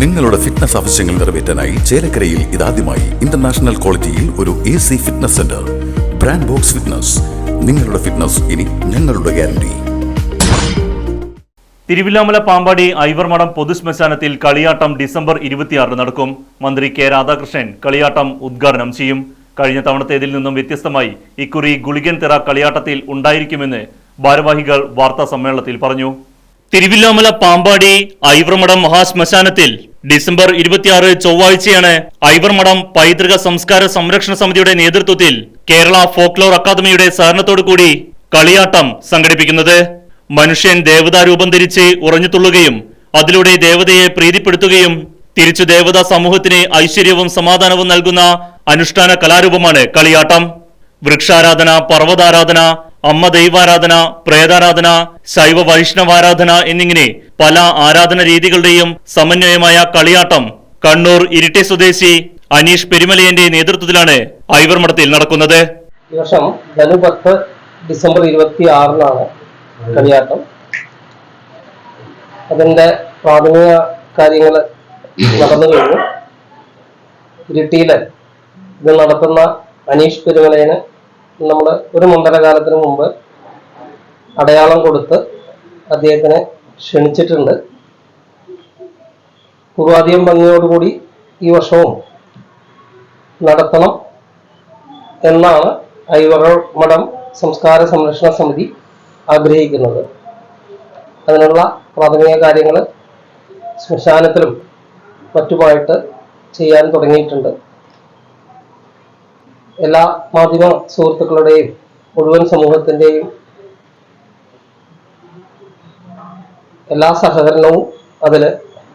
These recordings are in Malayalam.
നിങ്ങളുടെ ഫിറ്റ്നസ് ആവശ്യങ്ങൾ നിറവേറ്റാനായി ചേലക്കരയിൽ ഇതാദ്യമായി ഇന്റർനാഷണൽ ക്വാളിറ്റിയിൽ ഒരു A C fitness centre brand box fitness നിങ്ങളുടെ ഫിറ്റ്നസ് ഇനി ഞങ്ങളുടെ ഗ്യാരണ്ടി തിരുവില്ലാമല പാമ്പാടി ഐവർമഠം പൊതുശ്മശാനത്തിൽ കളിയാട്ടം ഡിസംബർ ഇരുപത്തിയാറിന് നടക്കും. മന്ത്രി കെ രാധാകൃഷ്ണൻ കളിയാട്ടം ഉദ്ഘാടനം ചെയ്യും. കഴിഞ്ഞ തവണത്തേതിൽ നിന്നും വ്യത്യസ്തമായി ഇക്കുറി ഗുളികൻ തിറ കളിയാട്ടത്തിൽ ഉണ്ടായിരിക്കുമെന്ന് ഭാരവാഹികൾ വാർത്താ സമ്മേളനത്തിൽ പറഞ്ഞു. തിരുവില്ലാമല പാമ്പാടി ഐവർമഠം മഹാശ്മശാനത്തിൽ ഡിസംബർ ഇരുപത്തിയാറ് ചൊവ്വാഴ്ചയാണ് ഐവർമഠം പൈതൃക സംസ്കാര സംരക്ഷണ സമിതിയുടെ നേതൃത്വത്തിൽ കേരള ഫോക്ലോർ അക്കാദമിയുടെ സഹകരണത്തോടു കൂടി കളിയാട്ടം സംഘടിപ്പിക്കുന്നത്. മനുഷ്യൻ ദേവതാരൂപം ധരിച്ച് ഉറഞ്ഞുതുള്ളുകയും അതിലൂടെ ദേവതയെ പ്രീതിപ്പെടുത്തുകയും തിരിച്ചു ദേവതാ സമൂഹത്തിന് ഐശ്വര്യവും സമാധാനവും നൽകുന്ന അനുഷ്ഠാന കലാരൂപമാണ് കളിയാട്ടം. വൃക്ഷാരാധന പർവതാരാധന അമ്മ ദൈവാരാധന പ്രേതാരാധന ശൈവ വൈഷ്ണവാരാധന എന്നിങ്ങനെ പല ആരാധന രീതികളുടെയും സമന്വയമായ കളിയാട്ടം കണ്ണൂർ ഇരിട്ടി സ്വദേശി അനീഷ് പെരുമലയന്റെ നേതൃത്വത്തിലാണ് ഐവർ മഠത്തിൽ നടക്കുന്നത്. ഈ വർഷം ധനു പത്ത് ഡിസംബർ ഇരുപത്തി ആറിനാണ് കളിയാട്ടം. അതിന്റെ പ്രാഥമിക കാര്യങ്ങൾ നടന്നു കഴിഞ്ഞു. ഇരിട്ടിയിൽ ഇത് നടത്തുന്ന അനീഷ് പെരുമലയന് നമ്മൾ ഒരു മണ്ഡലകാലത്തിന് മുമ്പ് അടയാളം കൊടുത്ത് അദ്ദേഹത്തിനെ ക്ഷണിച്ചിട്ടുണ്ട്. പൂർവാധികം ഭംഗിയോടുകൂടി ഈ വർഷവും നടത്തണം എന്നാണ് ഐവറ മഠം സംസ്കാര സംരക്ഷണ സമിതി ആഗ്രഹിക്കുന്നത്. അതിനുള്ള പ്രാഥമിക കാര്യങ്ങൾ ശ്മശാനത്തിലും മറ്റുമായിട്ട് ചെയ്യാൻ തുടങ്ങിയിട്ടുണ്ട്. എല്ലാ മാധ്യമ സുഹൃത്തുക്കളുടെയും മുഴുവൻ സമൂഹത്തിന്റെയും എല്ലാ സഹകരണവും അതിൽ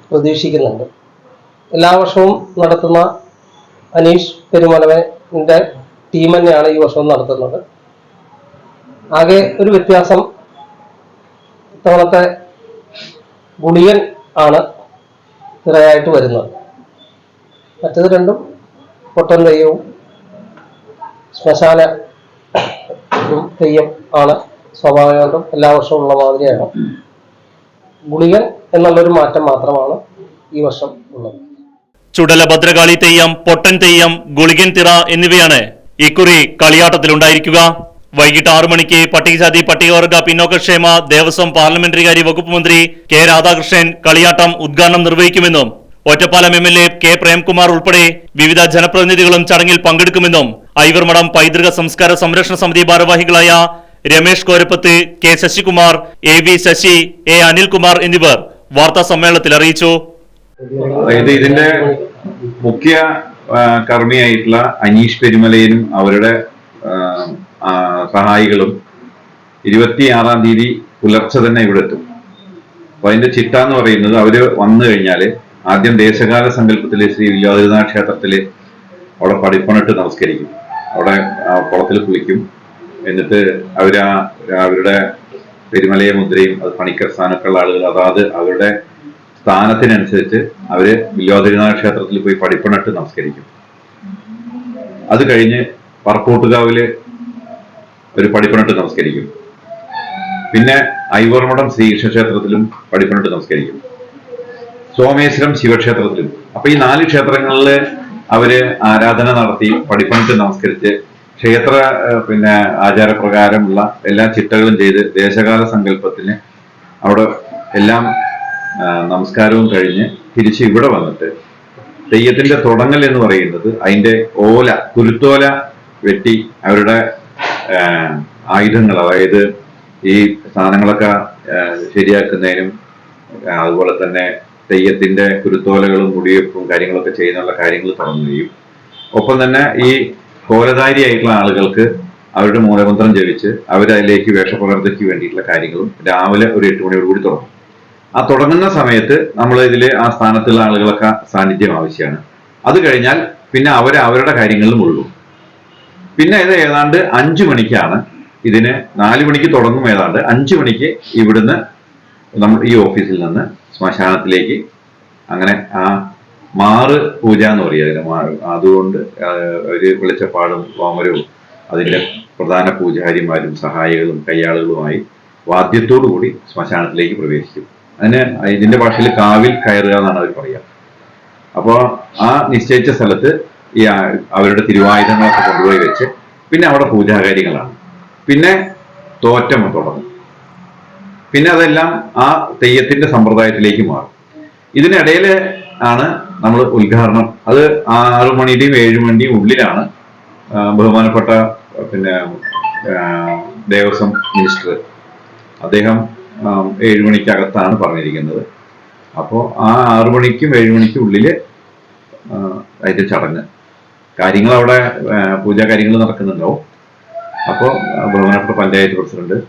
പ്രതീക്ഷിക്കുന്നുണ്ട്. എല്ലാ വർഷവും നടത്തുന്ന അനീഷ് പെരുമലവന്റെ ടീം തന്നെയാണ് ഈ വർഷവും നടത്തുന്നത്. ആകെ ഒരു വ്യത്യാസം ഇത്തവണത്തെ ഗുളിയൻ ആണ് നിറയായിട്ട് വരുന്നത്. മറ്റത് രണ്ടും പൊട്ടൻ തെയ്യവും ശ്മശാന തെയ്യം ആണ് സ്വാഭാവികമായിട്ടും എല്ലാ വർഷവും ഉള്ള മാതിരിയാണ്. ഗുളികൻ എന്നുള്ളൊരു മാറ്റം മാത്രമാണ് ഈ വർഷം ഉള്ളത്. ചുടല ഭദ്രകാളി തെയ്യം പൊട്ടൻ തെയ്യം ഗുളികൻ തിറ എന്നിവയാണ് ഇക്കുറി കളിയാട്ടത്തിലുണ്ടായിരിക്കുക. വൈകിട്ട് ആറു മണിക്ക് പട്ടികജാതി പട്ടികവർഗ പിന്നോക്കക്ഷേമ ദേവസ്വം പാർലമെന്ററികാര്യ വകുപ്പ് മന്ത്രി കെ രാധാകൃഷ്ണൻ കളിയാട്ടം ഉദ്ഘാടനം നിർവഹിക്കുമെന്നും Ottapalam M L A K Premkumar ഉൾപ്പെടെ വിവിധ ജനപ്രതിനിധികളും ചടങ്ങിൽ പങ്കെടുക്കുമെന്നും ഐവർമഠം പൈതൃക സംസ്കാര സംരക്ഷണ സമിതി ഭാരവാഹികളായ Ramesh Korappath K Sasikumar A V Sasi A Anilkumar എന്നിവർ വാർത്താ സമ്മേളനത്തിൽ അറിയിച്ചു. ഇതിന്റെ മുഖ്യ കർമ്മിയായിട്ടുള്ള അനീഷ് പെരുമലയിലും അവരുടെ സഹായികളും ഇരുപത്തിയാറാം തീയതി പുലർച്ചെ തന്നെ ഇവിടെ എത്തും. അപ്പൊ അതിന്റെ ചിട്ട എന്ന് പറയുന്നത് അവർ വന്നു കഴിഞ്ഞാൽ ആദ്യം ദേശകാല സങ്കല്പത്തിലെ ശ്രീ വില്ലോദന ക്ഷേത്രത്തിലെ അവിടെ പടിപ്പണിട്ട് നമസ്കരിക്കും. അവിടെ കുളത്തിൽ കുളിക്കും. എന്നിട്ട് അവരാ അവരുടെ പെരുമലയ മുദ്രയും അത് പണിക്കർ സ്ഥാനത്തുള്ള ആളുകൾ അതാത് അവരുടെ സ്ഥാനത്തിനനുസരിച്ച് അവർ വില്ലോദരിനാഥ ക്ഷേത്രത്തിൽ പോയി പടിപ്പണിട്ട് നമസ്കരിക്കും. അത് കഴിഞ്ഞ് പറക്കോട്ടുകാവിൽ ഒരു പടിപ്പണിട്ട് നമസ്കരിക്കും. പിന്നെ ഐവർമഠം ശ്രീകൃഷ്ണ ക്ഷേത്രത്തിലും പടിപ്പണിട്ട് നമസ്കരിക്കും. സോമേശ്വരം ശിവക്ഷേത്രത്തിൽ. അപ്പൊ ഈ നാല് ക്ഷേത്രങ്ങളിൽ അവർ ആരാധന നടത്തി പടിപ്പണിട്ട് നമസ്കരിച്ച് ക്ഷേത്ര പിന്നെ ആചാരപ്രകാരമുള്ള എല്ലാ ചിട്ടകളും ചെയ്ത് ദേശകാല സങ്കല്പത്തിന് അവിടെ എല്ലാം നമസ്കാരവും കഴിഞ്ഞ് തിരിച്ച് ഇവിടെ വന്നിട്ട് തെയ്യത്തിന്റെ തുടങ്ങൽ എന്ന് പറയുന്നത് അതിന്റെ ഓല കുരുത്തോല വെട്ടി അവരുടെ ആയുധങ്ങൾ അതായത് ഈ സാധനങ്ങളൊക്കെ ശരിയാക്കുന്നതിനും അതുപോലെ തന്നെ തെയ്യത്തിന്റെ കുരുത്തോലകളും മുടിവെപ്പും കാര്യങ്ങളൊക്കെ ചെയ്യുന്നുള്ള കാര്യങ്ങൾ തുടങ്ങുകയും. ഒപ്പം തന്നെ ഈ കോലധാരിയായിട്ടുള്ള ആളുകൾക്ക് അവരുടെ മൂലമന്ത്രം ജപിച്ച് അവരതിലേക്ക് വേഷപ്രകൃതിക്ക് വേണ്ടിയിട്ടുള്ള കാര്യങ്ങളും രാവിലെ ഒരു എട്ട് മണിയോട് കൂടി തുടങ്ങും. ആ തുടങ്ങുന്ന സമയത്ത് നമ്മൾ ഇതിൽ ആ സ്ഥാനത്തുള്ള ആളുകളൊക്കെ സാന്നിധ്യം ആവശ്യമാണ്. അത് കഴിഞ്ഞാൽ പിന്നെ അവർ അവരുടെ കാര്യങ്ങളിലും ഉള്ളൂ. പിന്നെ ഇത് ഏതാണ്ട് അഞ്ചു മണിക്കാണ് ഇതിന് നാല് മണിക്ക് തുടങ്ങും ഏതാണ്ട് അഞ്ചു മണിക്ക് ഇവിടുന്ന് നമ്മൾ ഈ ഓഫീസിൽ നിന്ന് ശ്മശാനത്തിലേക്ക്. അങ്ങനെ ആ മാറ് പൂജ എന്ന് മാറ്. അതുകൊണ്ട് ഒരു വെളിച്ചപ്പാടും വാമരവും അതിന്റെ പ്രധാന പൂജാരിമാരും സഹായികളും കയ്യാളുകളുമായി വാദ്യത്തോടു കൂടി ശ്മശാനത്തിലേക്ക് പ്രവേശിക്കും അതിന് ഇതിന്റെ ഭാഷയിൽ കാവിൽ കയറുക എന്നാണ് അവർ പറയുക. അപ്പോൾ ആ നിശ്ചയിച്ച സ്ഥലത്ത് ഈ അവരുടെ തിരുവായുധങ്ങളൊക്കെ കൊണ്ടുപോയി വെച്ച് പിന്നെ അവിടെ പൂജാകാര്യങ്ങളാണ്. പിന്നെ തോറ്റം തുടങ്ങും. പിന്നെ അതെല്ലാം ആ തെയ്യത്തിന്റെ സമ്പ്രദായത്തിലേക്ക് മാറും. ഇതിനിടയിൽ ആണ് നമ്മൾ ഉദ്ഘാടനം. അത് ആറു മണിയുടെയും ഏഴു മണിയുടെയും ഉള്ളിലാണ് ബഹുമാനപ്പെട്ട പിന്നെ ദേവസ്വം മിനിസ്റ്റർ അദ്ദേഹം ഏഴു മണിക്കകത്താണ് പറഞ്ഞിരിക്കുന്നത്. അപ്പോൾ ആ ആറു മണിക്കും ഏഴു മണിക്കും ഉള്ളിൽ അതിന്റെ ചടങ്ങ്. കാര്യങ്ങൾ അവിടെ പൂജാ കാര്യങ്ങൾ നടക്കുന്നുണ്ടാവും. അപ്പോൾ ബഹുമാനപ്പെട്ട panchayat president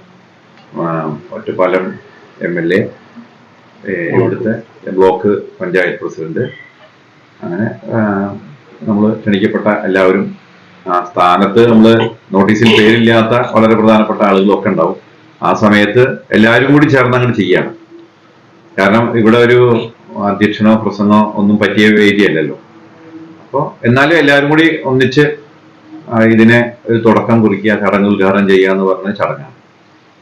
Ottapalam M L A ഇവിടുത്തെ ബ്ലോക്ക് പഞ്ചായത്ത് പ്രസിഡന്റ്. അങ്ങനെ നമ്മൾ ക്ഷണിക്കപ്പെട്ട എല്ലാവരും ആ സ്ഥാനത്ത് നമ്മൾ നോട്ടീസിൽ പേരില്ലാത്ത വളരെ പ്രധാനപ്പെട്ട ആളുകളൊക്കെ ഉണ്ടാവും. ആ സമയത്ത് എല്ലാവരും കൂടി ചേർന്ന് അങ്ങനെ ചെയ്യാണ്. കാരണം ഇവിടെ ഒരു അധ്യക്ഷനോ പ്രസംഗമോ ഒന്നും പറ്റിയ വേദിയല്ലല്ലോ. അപ്പോൾ എന്നാലും എല്ലാവരും കൂടി ഒന്നിച്ച് ഇതിനെ ഒരു തുടക്കം കുറിക്കുക ചടങ്ങ് ഉദ്ഘാടനം ചെയ്യുക എന്ന് പറഞ്ഞ ചടങ്ങാണ്.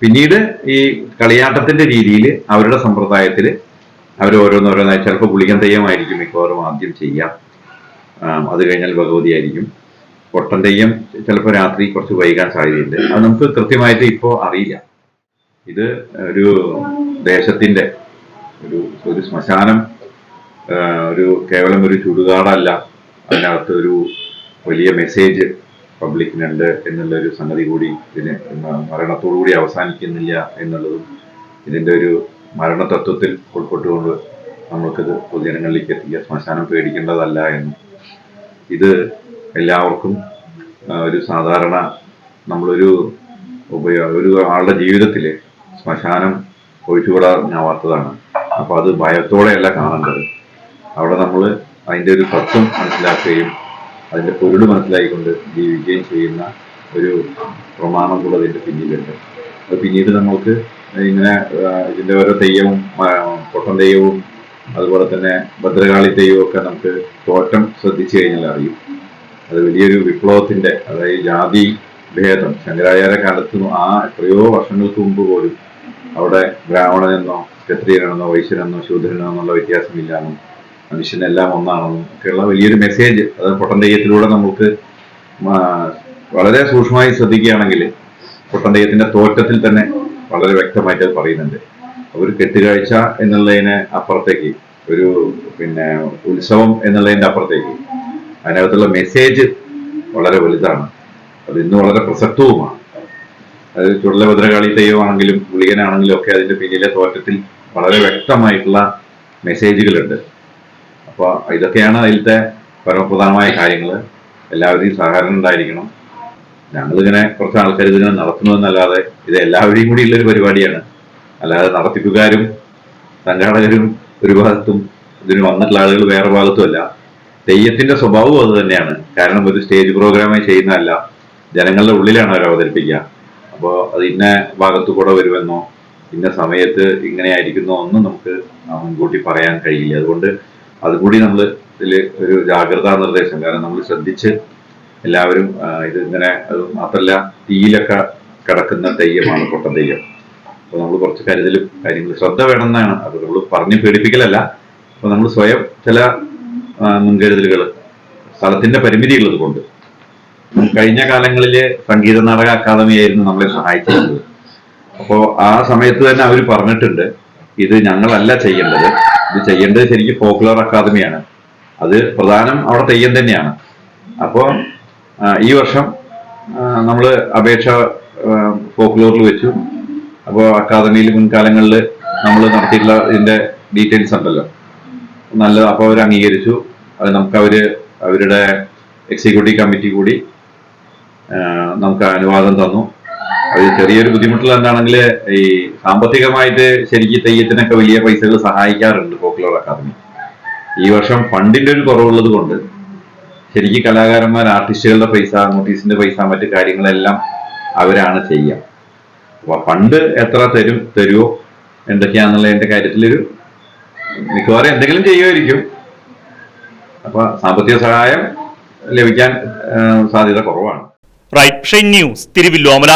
പിന്നീട് ഈ കളിയാട്ടത്തിന്റെ രീതിയിൽ അവരുടെ സമ്പ്രദായത്തിൽ അവർ ഓരോന്നോരോന്നായി ചിലപ്പോൾ ഗുളികൻ തെയ്യമായിരിക്കും മിക്കവാറും ആദ്യം ചെയ്യാം. അത് കഴിഞ്ഞാൽ ഭഗവതി ആയിരിക്കും. പൊട്ടൻ തെയ്യം ചിലപ്പോൾ രാത്രി കുറച്ച് വൈകാൻ സാധ്യതയുണ്ട്. അത് നമുക്ക് കൃത്യമായിട്ട് ഇപ്പോൾ അറിയില്ല. ഇത് ഒരു ദേശത്തിന്റെ ഒരു ഒരു ശ്മശാനം ഒരു കേവലം ഒരു ചുടുകാടല്ല. അതിനകത്ത് ഒരു വലിയ മെസ്സേജ് പബ്ലിക്കിനുണ്ട് എന്നുള്ള ഒരു സംഗതി കൂടി ഇതിന് മരണത്തോടു കൂടി അവസാനിക്കുന്നില്ല എന്നുള്ളതും ഇതിന്റെ ഒരു മരണതത്വത്തിൽ ഉൾപ്പെട്ടുകൊണ്ട് നമ്മൾക്കിത് പൊതുജനങ്ങളിലേക്ക് എത്തിക്കുക ശ്മശാനം പേടിക്കേണ്ടതല്ല എന്ന്. ഇത് എല്ലാവർക്കും ഒരു സാധാരണ നമ്മളൊരു ഉപയോഗ ഒരു ആളുടെ ജീവിതത്തിൽ ശ്മശാനം ഒഴിച്ചുകൂടാനാവാത്തതാണ്. അപ്പോൾ അത് ഭയത്തോടെയല്ല കാണേണ്ടത്. അവിടെ നമ്മൾ അതിന്റെ ഒരു തത്വം മനസ്സിലാക്കുകയും അതിന്റെ പൊരുട് മനസ്സിലാക്കിക്കൊണ്ട് ജീവിക്കുകയും ചെയ്യുന്ന ഒരു പ്രമാണം കൂടെ അതിന്റെ പിന്നിലുണ്ട്. അത് പിന്നീട് നമ്മൾക്ക് ഇങ്ങനെ ഇതിന്റെ ഓരോ തെയ്യവും പൊട്ടൻ തെയ്യവും അതുപോലെ തന്നെ ഭദ്രകാളി തെയ്യവും ഒക്കെ നമുക്ക് തോറ്റം ശ്രദ്ധിച്ചു കഴിഞ്ഞാൽ അറിയും. അത് വലിയൊരു വിപ്ലവത്തിന്റെ അതായത് ജാതി ഭേദം. ശങ്കരാചാര്യ കാലത്ത് ആ എത്രയോ വർഷങ്ങൾക്ക് മുമ്പ് പോലും അവിടെ ബ്രാഹ്മണനെന്നോ ക്ഷത്രിയനെന്നോ വൈശ്യനെന്നോ ശൂദ്രനെന്നോ എന്നുള്ള വ്യത്യാസമില്ലാന്നും മനുഷ്യനെല്ലാം ഒന്നാണെന്നും. ഒക്കെയുള്ള വലിയൊരു മെസ്സേജ് അത് പൊട്ടന്തയ്യത്തിലൂടെ നമുക്ക് വളരെ സൂക്ഷ്മമായി ശ്രദ്ധിക്കുകയാണെങ്കിൽ പൊട്ടൻ തെയ്യത്തിന്റെ തോറ്റത്തിൽ തന്നെ വളരെ വ്യക്തമായിട്ട് അത് പറയുന്നുണ്ട്. ഒരു കെട്ടുകാഴ്ച എന്നുള്ളതിന് അപ്പുറത്തേക്ക് ഒരു പിന്നെ ഉത്സവം എന്നുള്ളതിന്റെ അപ്പുറത്തേക്ക്. അതിനകത്തുള്ള മെസ്സേജ് വളരെ വലുതാണ്. അത് ഇന്ന് വളരെ പ്രസക്തവുമാണ്. അത് ചുടല ഭദ്രകാളി തെയ്യമാണെങ്കിലും ഗുളികനാണെങ്കിലും ഒക്കെ അതിന്റെ പിന്നിലെ തോറ്റത്തിൽ വളരെ വ്യക്തമായിട്ടുള്ള മെസ്സേജുകളുണ്ട് അപ്പോൾ ഇതൊക്കെയാണ് അതിലത്തെ പരമപ്രധാനമായ കാര്യങ്ങൾ എല്ലാവരെയും സഹകരണം ഉണ്ടായിരിക്കണം. ഞങ്ങളിങ്ങനെ കുറച്ച് ആൾക്കാർ ഇതിനെ നടത്തുന്നതെന്നല്ലാതെ ഇത് എല്ലാവരെയും കൂടി ഉള്ളൊരു പരിപാടിയാണ്. അല്ലാതെ നടത്തിപ്പുകാരും സംഘാടകരും ഒരു ഭാഗത്തും ഇതിന് വന്നിട്ടുള്ള ആളുകൾ വേറെ ഭാഗത്തുമല്ല തെയ്യത്തിന്റെ സ്വഭാവവും അത് തന്നെയാണ്. കാരണം ഒരു സ്റ്റേജ് പ്രോഗ്രാമേ ചെയ്യുന്നതല്ല. ജനങ്ങളുടെ ഉള്ളിലാണ് അവർ അവതരിപ്പിക്കുക. അപ്പോൾ അത് ഇന്ന ഭാഗത്തു കൂടെ വരുമെന്നോ ഇന്ന സമയത്ത് ഇങ്ങനെ ആയിരിക്കുന്നോ ഒന്നും നമുക്ക് മുൻകൂട്ടി പറയാൻ കഴിയില്ല. അതുകൊണ്ട് അതുകൂടി നമ്മൾ ഇതിൽ ഒരു ജാഗ്രതാ നിർദ്ദേശം. കാരണം നമ്മൾ ശ്രദ്ധിച്ച് എല്ലാവരും ഇത് ഇങ്ങനെ അത് മാത്രല്ല തീയിലൊക്കെ കിടക്കുന്ന തെയ്യമാണ് പൊട്ടൻ തെയ്യം. അപ്പോൾ നമ്മൾ കുറച്ച് കരുതലും കാര്യങ്ങൾ ശ്രദ്ധ വേണമെന്നാണ്. അത് നമ്മൾ പറഞ്ഞ് പേടിപ്പിക്കലല്ല അപ്പോൾ നമ്മൾ സ്വയം ചില മുൻകരുതലുകൾ സ്ഥലത്തിന്റെ പരിമിതികൾ കൊണ്ട്. കഴിഞ്ഞ കാലങ്ങളിൽ സംഗീത നാടക അക്കാദമി ആയിരുന്നു നമ്മളെ സഹായിച്ചിരുന്നത്. അപ്പോൾ ആ സമയത്ത് തന്നെ അവർ പറഞ്ഞിട്ടുണ്ട് ഇത് ഞങ്ങളല്ല ചെയ്യേണ്ടത്. ഇത് ചെയ്യേണ്ടത് ശരിക്കും ഫോക്ലോർ അക്കാദമിയാണ് അത് പ്രധാനം അവിടെ തെയ്യം തന്നെയാണ്. അപ്പോൾ ഈ വർഷം നമ്മൾ അപേക്ഷ ഫോക്ലോറിൽ വെച്ചു. അപ്പോൾ അക്കാദമിയിൽ മുൻകാലങ്ങളിൽ നമ്മൾ നടത്തിയിട്ടുള്ള ഇതിന്റെ ഡീറ്റെയിൽസ് ഉണ്ടല്ലോ. നല്ല അപ്പോൾ അവർ അംഗീകരിച്ചു. അത് നമുക്ക് അവർ അവരുടെ എക്സിക്യൂട്ടീവ് കമ്മിറ്റി കൂടി നമുക്ക് അനുവാദം തന്നു. അത് ചെറിയൊരു ബുദ്ധിമുട്ടുള്ള എന്താണെങ്കിൽ ഈ സാമ്പത്തികമായിട്ട് ശരിക്കും തെയ്യത്തിനൊക്കെ വലിയ പൈസകൾ സഹായിക്കാറുണ്ട് പോപ്പുലർ അക്കാദമി ഈ വർഷം ഫണ്ടിന്റെ ഒരു കുറവുള്ളത് കൊണ്ട് ശരിക്കും കലാകാരന്മാർ ആർട്ടിസ്റ്റുകളുടെ പൈസ നോട്ടീസിന്റെ പൈസ മറ്റു കാര്യങ്ങളെല്ലാം അവരാണ് ചെയ്യുക. അപ്പൊ ഫണ്ട് എത്ര തരും തരുമോ എന്തൊക്കെയാണെന്നുള്ളതിന്റെ കാര്യത്തിലൊരു മിക്കവാറും എന്തെങ്കിലും ചെയ്യുമായിരിക്കും. അപ്പൊ സാമ്പത്തിക സഹായം ലഭിക്കാൻ സാധ്യത കുറവാണ്. Right news Thiruvilwamala